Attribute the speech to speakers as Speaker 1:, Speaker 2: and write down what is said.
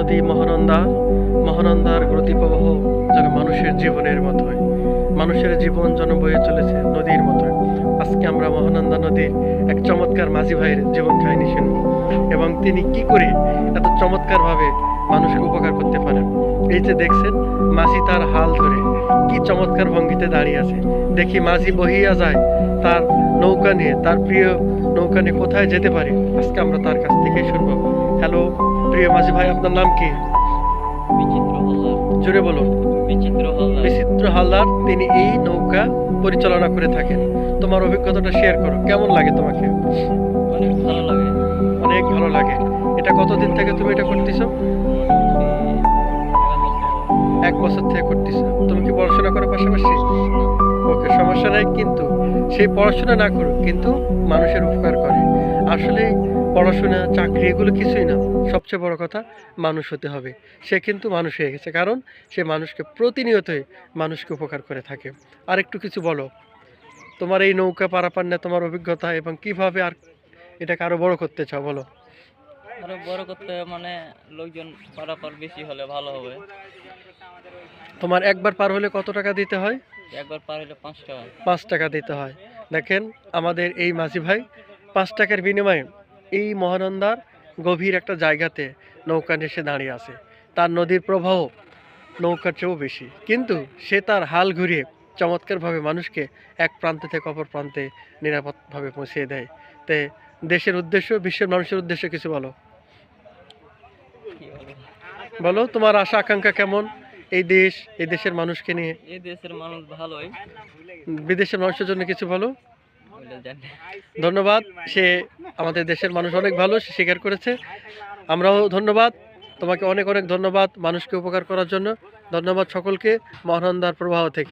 Speaker 1: নদী মহানন্দা, মহানন্দার গতিপ্রবাহ যেন মানুষের জীবনের মতোই। মানুষের জীবন যেন বয়ে চলেছে নদীর মতোই। আজকে আমরা মহানন্দা নদীর এক চমৎকার মাঝি ভাইয়ের জীবন কাহিনী শুনব এবং তিনি কি করে এত চমৎকারভাবে মানুষকে উপকার করতে পারেন। এই যে দেখছেন, মাঝি তার হাল ধরে কি চমৎকার ভঙ্গিতে দাঁড়িয়ে আছে। দেখি মাঝি বহিয়া যায় তার নৌকা নিয়ে, তার প্রিয় নৌকা নিয়ে কোথায় যেতে পারে? আজকে আমরা তার কাছ থেকে শুনব। হ্যালো প্রিয় মাঝি ভাই আপনার নাম কি? জুড়ে বলুন।
Speaker 2: বিচিত্র হালদার
Speaker 1: তিনি এই নৌকা পরিচালনা করে থাকেন। তোমার অভিজ্ঞতাটা শেয়ার করো কেমন লাগে তোমাকে?
Speaker 2: অনেক ভালো লাগে।
Speaker 1: অনেক ভালো লাগে। এটা কতদিন থেকে তুমি এটা করতেছো? এক বছর থেকে করতেছো। তুমি কি পড়াশোনা করো পাশাপাশি? ওকে সমস্যা নাই কিন্তু সেই পড়াশোনা না করুক কিন্তু মানুষের উপকার করে। আসলে পড়াশোনা চাকরি এগুলো কিছুই না। সবচেয়ে বড় কথা মানুষ হতে হবে। সে কিন্তু মানুষ হয়ে গেছে। কারণ সে মানুষকে প্রতিনিয়তই মানুষকে উপকার করে থাকে। আর একটু কিছু বলো। তোমার এই নৌকা পারাপার নিয়ে তোমার অভিজ্ঞতা এবং কীভাবে আর এটাকে আরও বড় করতে চাও বলো।
Speaker 2: আরও বড় করতে মানে লোকজন পারাপার বেশি হলে ভালো হবে।
Speaker 1: তোমার একবার পার হলে কত টাকা দিতে হয়?
Speaker 2: একবার পার হলে পাঁচ টাকা।
Speaker 1: পাঁচ টাকা দিতে হয়। দেখেন আমাদের এই মাঝি ভাই পাঁচ টাকার বিনিময়ে এই মহানন্দার গভীর একটা জায়গাতে নৌকা নিয়ে এসে দাঁড়িয়ে আছে। তার নদীর প্রবাহ নৌকার চেয়েও বেশি। কিন্তু সে তার হাল ঘুরিয়ে চমৎকারভাবে মানুষকে এক প্রান্ত থেকে অপর প্রান্তে নিরাপদভাবে পৌঁছিয়ে দেয়। তে দেশের উদ্দেশ্য বিশ্বের মানুষের উদ্দেশ্য কিছু বলো। বলো তোমার আশা আকাঙ্ক্ষা কেমন? এই দেশ এই দেশের মানুষকে নিয়ে।
Speaker 2: এই দেশের মানুষ ভালোই।
Speaker 1: বিদেশের মানুষের জন্য কিছু বলো। ধন্যবাদ সে আমাদের দেশের মানুষ অনেক ভালো সে স্বীকার করেছে। আমরাও ধন্যবাদ তোমাকে অনেক অনেক ধন্যবাদ মানুষকে উপকার করার জন্য। ধন্যবাদ সকলকে মহানন্দার প্রবাহ থেকে।